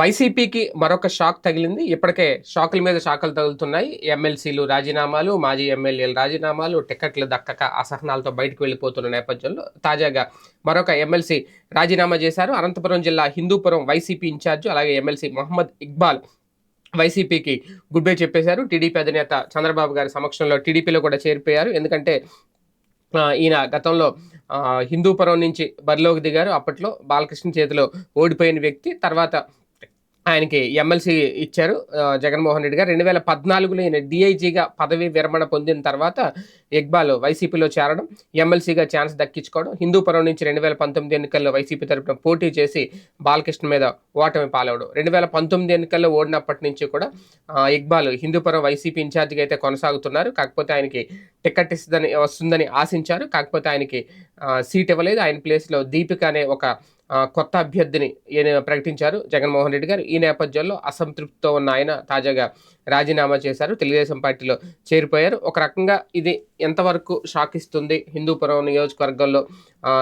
వైసీపీకి మరొక షాక్ తగిలింది. ఇప్పటికే షాకుల మీద షాకులు తగులుతున్నాయి. ఎమ్మెల్సీలు రాజీనామాలు మాజీ ఎమ్మెల్యేలు రాజీనామాలు టికెట్లు దక్కక అసహనాలతో బయటకు వెళ్ళిపోతున్న నేపథ్యంలో తాజాగా మరొక ఎమ్మెల్సీ రాజీనామా చేశారు. అనంతపురం జిల్లా హిందూపురం వైసీపీ ఇన్ఛార్జ్ అలాగే ఎమ్మెల్సీ మహమ్మద్ ఇక్బాల్ వైసీపీకి గుడ్ బై చెప్పేశారు. టీడీపీ అధినేత చంద్రబాబు గారి సమక్షంలో టీడీపీలో కూడా చేరిపోయారు. ఎందుకంటే ఈయన గతంలో హిందూపురం నుంచి బరిలోకి దిగారు. అప్పట్లో బాలకృష్ణ చేతిలో ఓడిపోయిన వ్యక్తి. తర్వాత ఆయనకి ఎమ్మెల్సీ ఇచ్చారు. జగన్మోహన్ రెడ్డి గారు. రెండు వేల పద్నాలుగులో ఈయన డిఐజీగా పదవి విరమణ పొందిన తర్వాత ఇక్బాల్ వైసీపీలో చేరడం ఎమ్మెల్సీగా ఛాన్స్ దక్కించుకోవడం హిందూపురం నుంచి రెండు వేల పంతొమ్మిది ఎన్నికల్లో వైసీపీ తరఫున పోటీ చేసి బాలకృష్ణ మీద ఓటమి పాలవడం. రెండు వేల పంతొమ్మిది ఎన్నికల్లో ఓడినప్పటి నుంచి కూడా ఇక్బాల్ హిందూపురం వైసీపీ ఇన్ఛార్జిగా అయితే కొనసాగుతున్నారు. కాకపోతే ఆయనకి టికెట్ ఇస్తుందని వస్తుందని ఆశించారు. కాకపోతే ఆయనకి సీట్ ఇవ్వలేదు. ఆయన ప్లేస్లో దీపిక అనే ఒక కొత్త అభ్యర్థిని ప్రకటించారు. జగన్మోహన్ రెడ్డి గారు. ఈ నేపథ్యంలో అసంతృప్తితో ఉన్న ఆయన తాజాగా రాజీనామా చేశారు తెలుగుదేశం పార్టీలో చేరిపోయారు. ఒక రకంగా ఇది ఎంతవరకు షాక్ ఇస్తుంది హిందూపురం నియోజకవర్గంలో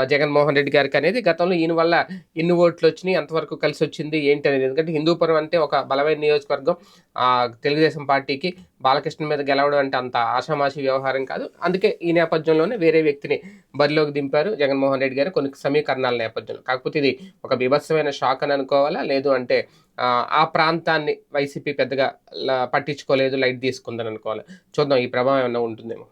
జగన్మోహన్ రెడ్డి గారికి అనేది? గతంలో ఈయన వల్ల ఎన్ని ఓట్లు వచ్చినాయి ఎంతవరకు కలిసి వచ్చింది ఏంటి అనేది? ఎందుకంటే హిందూపురం అంటే ఒక బలమైన నియోజకవర్గం. ఆ, తెలుగుదేశం పార్టీకి బాలకృష్ణ మీద గెలవడం అంటే అంత ఆషామాషి వ్యవహారం కాదు. అందుకే ఈ నేపథ్యంలోనే వేరే వ్యక్తిని బరిలోకి దింపారు జగన్మోహన్ రెడ్డి గారు కొన్ని సమీకరణాల నేపథ్యంలో. కాకపోతే ఇది ఒక బీభత్సమైన షాక్ అని అనుకోవాలా? లేదు అంటే ఆ, ప్రాంతాన్ని వైసీపీ పెద్దగా పట్టించుకోలేదు లైట్ తీసుకుందని అనుకోవాలి. చూద్దాం ఈ ప్రభావం ఏమైనా ఉంటుందేమో.